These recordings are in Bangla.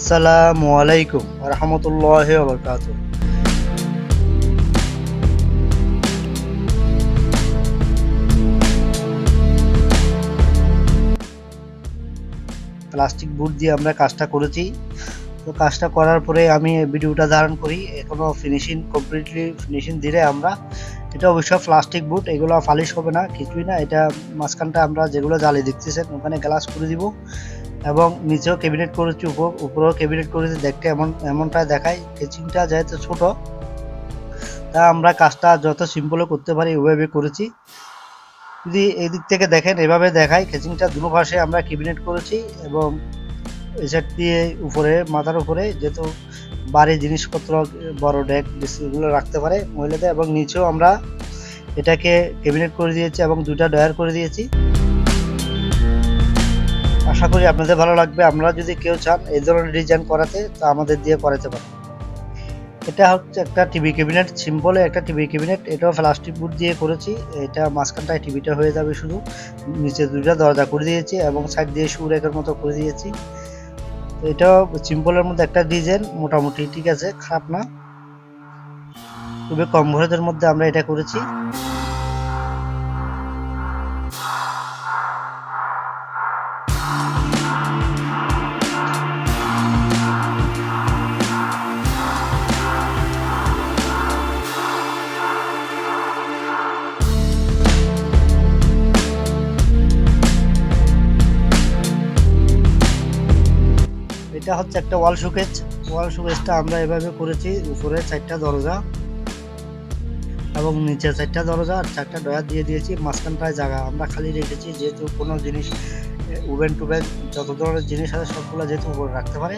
আসসালামু আলাইকুম রহমতুল্লাহ বরকাত প্লাস্টিক বুট দিয়ে আমরা কাজটা করেছি। তো কাজটা করার পরে আমি ভিডিওটা ধারণ করি। এখনও ফিনিশিং কমপ্লিটলি ফিনিশিং দিলে আমরা, এটা অবশ্য প্লাস্টিক বুট এগুলো ফালিশ হবে না, কিছুই না। এটা মাঝখানটা আমরা যেগুলো জালি দেখতেছেন, ওখানে গ্লাস করে দিব। এবং নিচেও ক্যাবিনেট করেছি উপর উপরেও ক্যাবিনেট করেছি, দেখতে এমন, এমনটা দেখায়। কেচিংটা যেহেতু ছোট, তা আমরা কাজটা যত সিম্পলে করতে পারি ওইভাবে করেছি। যদি এদিক থেকে দেখেন, এভাবে দেখায়। কেচিংটা দুটো পাশে আমরা ক্যাবিনেট করেছি এবং সাইড দিয়ে উপরে, মাথার উপরে যেহেতু বাড়ি জিনিসপত্র, বড় ডেক এগুলো রাখতে পারে মহিলাদের এবং নিচেও আমরা এটাকে ক্যাবিনেট করে দিয়েছি এবং দুটা ডয়ার করে দিয়েছি। আশা করি আপনাদের ভালো লাগবে। আমরা যদি কেউ চান এই ধরনের ডিজাইন করাতে, তা আমাদের দিয়ে করাতে পারেন। এটা হচ্ছে একটা টিভি ক্যাবিনেট সিম্পল একটা টিভি ক্যাবিনেট এটাও প্লাস্টিক বুট দিয়ে করেছি। এটা মাঝখানটায় টিভিটা হয়ে যাবে শুধু। নিচে দুইটা দরজা করে দিয়েছি এবং সাইড দিয়ে শু রেখের মতো করে দিয়েছি। এটাও সিম্পলের মধ্যে একটা ডিজাইন মোটামুটি ঠিক আছে, খারাপ না। খুবই কম খরচের মধ্যে আমরা এটা করেছি। এটা হচ্ছে একটা ওয়াল শোকেজ ওয়াল শোকেজটা আমরা এভাবে করেছি, উপরে চারটা দরজা এবং নিচে চারটা দরজা আর চারটা ডয়ার দিয়ে দিয়েছি। মাঝখানটায় জায়গা আমরা খালি রেখেছি, যেহেতু কোনো জিনিস উবেন টুবেন যত ধরনের জিনিস আছে সবগুলো যেহেতু উপরে রাখতে পারে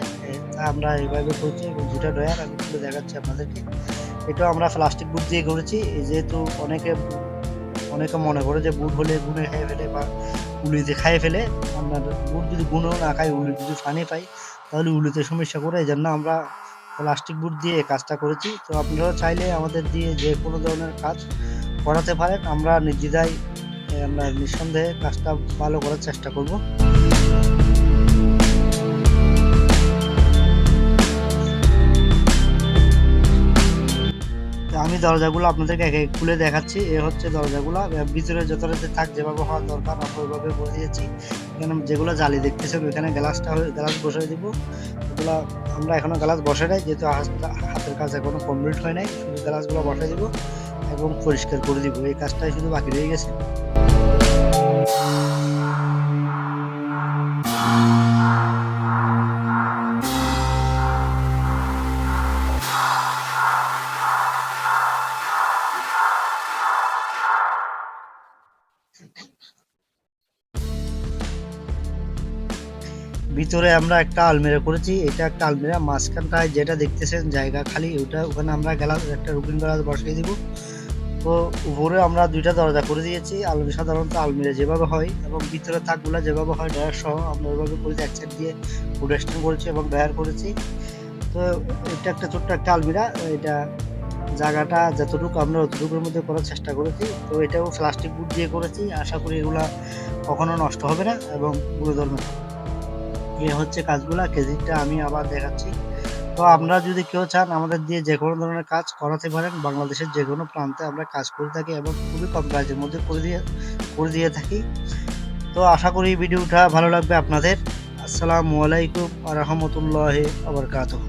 তা আমরা এইভাবে করেছি এবং দুটা ডয়ার আমি খুলে দেখাচ্ছি আপনাদেরকে। এটাও আমরা প্লাস্টিক বুট দিয়ে করেছি যেহেতু অনেকে অনেকে মনে করে যে বুট হলে গুনে খেয়ে ফেলে বা উলিতে খাইয়ে ফেলে, আমরা বুট যদি গুনেও না খাই, উলি যদি ফানি পাই তাহলে উলিতে সমস্যা করে, এই জন্য আমরা প্লাস্টিক বুট দিয়ে কাজটা করেছি। তো আপনারা চাইলে আমাদের দিয়ে যে কোনো ধরনের কাজ করাতে পারেন। আমরা নির্দ্বিধায়, আমরা নিঃসন্দেহে কাজটা ভালো করার চেষ্টা করব। দরজাগুলো আপনাদেরকে একে খুলে দেখাচ্ছি। এ হচ্ছে দরজাগুলো। ভিতরে যতটাতে থাক যেভাবে হওয়া দরকার, আমরা ওইভাবে দিয়েছি এখানে যেগুলো জালি দেখতেছেন, ওইখানে গ্লাসটা গ্লাস বসিয়ে দিব। এগুলো আমরা এখনও গ্লাস বসে নাই, যেহেতু হাতের কাজ এখনও কমপ্লিট হয় নাই, শুধু গ্লাসগুলো বসে দিব এবং পরিষ্কার করে দিব। এই কাজটাই শুধু বাকি রয়ে গেছে। ভিতরে আমরা একটা আলমিরা করেছি, এটা একটা আলমিরা মাঝখানটায় যেটা দেখতেছেন জায়গা খালি, ওটা ওখানে আমরা গেলাম একটা রুকিং গ্লাস বসিয়ে দিব। তো উপরে আমরা দুইটা দরজা করে দিয়েছি আলমি সাধারণত আলমিরা যেভাবে হয় এবং ভিতরে তাকগুলো যেভাবে হয় ডয়ার সহ আমরা ওইভাবে করেছি এক সাইড দিয়ে প্রোডাকশন করেছি এবং ডয়ার করেছি। তো এটা একটা ছোট্ট একটা আলমিরা, এটা জায়গাটা যতটুকু আমরা অতটুকুর মধ্যে করার চেষ্টা করেছি। তো এটাও প্লাস্টিক বুট দিয়ে করেছি, আশা করি এগুলা কখনো নষ্ট হবে না এবং গুরুধর্ম এ হচ্ছে কাজগুলা কেজিটা আমি আবার দেখাচ্ছি। তো আপনারা যদি কেউ চান আমাদের দিয়ে যে কোনো ধরনের কাজ করাতে পারেন, বাংলাদেশের যে কোনো প্রান্তে আমরা কাজ করে থাকি এবং খুবই কম কাজের মধ্যে করে দিয়ে করে দিয়ে থাকি। তো আশা করি ভিডিওটা ভালো লাগবে আপনাদের। আসসালামু আলাইকুম আ রহমতুল্লাহ আবরকাতুহ